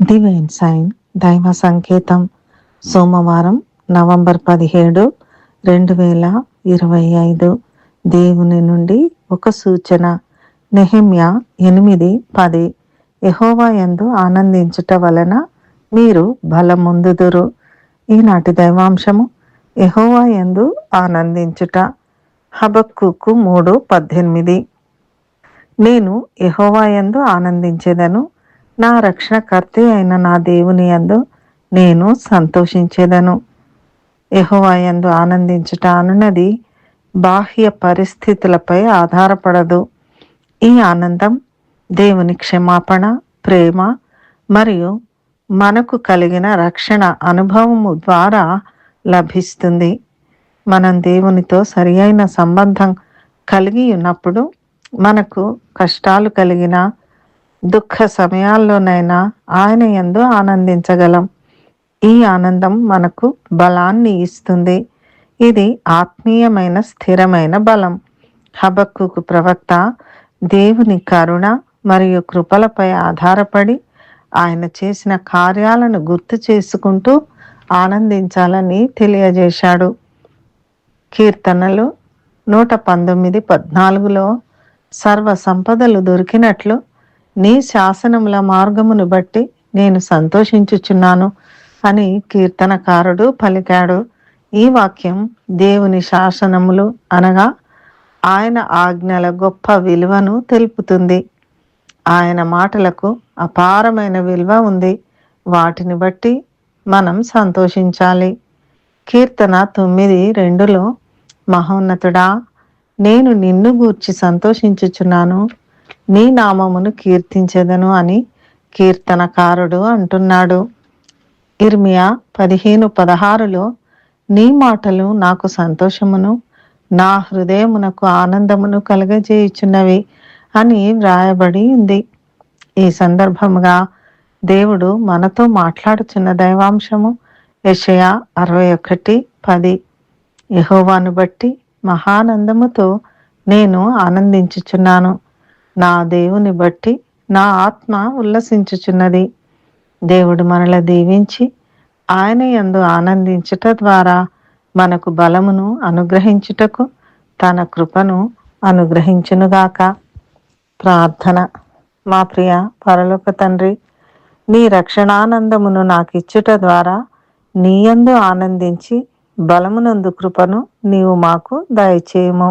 Divine sign దైవ సంకేతం. సోమవారం నవంబర్ పదిహేడు రెండు వేల ఇరవై ఐదు. దేవుని నుండి ఒక సూచన. నెహమ్య ఎనిమిది పది. యహోవా ఎందు ఆనందించుట వలన మీరు బలముందుదురు ఈనాటి దైవాంశము యహోవా ఎందు ఆనందించుట. హబక్కుకు మూడు పద్దెనిమిది. నేను యహోవా ఎందు ఆనందించేదను. నా రక్షణకర్త అయిన నా దేవుని యందు నేను సంతోషించేదను. యహోవాయందు ఆనందించుట అనున్నది బాహ్య పరిస్థితులపై ఆధారపడదు. ఈ ఆనందం దేవుని క్షమాపణ ప్రేమ మరియు మనకు కలిగిన రక్షణ అనుభవము ద్వారా లభిస్తుంది. మనం దేవునితో సరి అయిన సంబంధం కలిగి ఉన్నప్పుడు మనకు కష్టాలు కలిగిన దుఃఖ సమయాల్లోనైనా ఆయన ఎందు ఆనందించగలం. ఈ ఆనందం మనకు బలాన్ని ఇస్తుంది. ఇది ఆత్మీయమైన స్థిరమైన బలం. హబక్కుకు ప్రవక్త దేవుని కరుణ మరియు కృపలపై ఆధారపడి ఆయన చేసిన కార్యాలను గుర్తు చేసుకుంటూ ఆనందించాలని తెలియజేశాడు. కీర్తనలు నూట పంతొమ్మిది పద్నాలుగులో సర్వ సంపదలు దొరికినట్లు నీ శాసనముల మార్గమును బట్టి నేను సంతోషించుచున్నాను అని కీర్తనకారుడు పలికాడు. ఈ వాక్యం దేవుని శాసనములు అనగా ఆయన ఆజ్ఞల గొప్ప విలువను తెలుపుతుంది. ఆయన మాటలకు అపారమైన విలువ ఉంది. వాటిని బట్టి మనం సంతోషించాలి. కీర్తన తొమ్మిది రెండులో మహోన్నతుడా నేను నిన్ను గూర్చి సంతోషించుచున్నాను. నీ నామమును కీర్తించెదను అని కీర్తనకారుడు అంటున్నాడు. ఇర్మియా పదిహేను పదహారులో నీ మాటలు నాకు సంతోషమును నా హృదయమునకు ఆనందమును కలగజేయుచున్నవి అని వ్రాయబడి ఉంది. ఈ సందర్భముగా దేవుడు మనతో మాట్లాడుచున్న దైవాంశము యషయా అరవై ఒకటి పది. యహోవాను బట్టి మహానందముతో నేను ఆనందించుచున్నాను. నా దేవుని బట్టి నా ఆత్మ ఉల్లసించుచున్నది. దేవుడు మనల దీవించి ఆయన యందు ఆనందించుట ద్వారా మనకు బలమును అనుగ్రహించుటకు తన కృపను అనుగ్రహించునుగాక. ప్రార్థన. మా ప్రియ పరలోక తండ్రి నీ రక్షణానందమును నాకు ఇచ్చుట ద్వారా నీయందు ఆనందించి బలమునందు కృపను నీవు మాకు దయచేయము.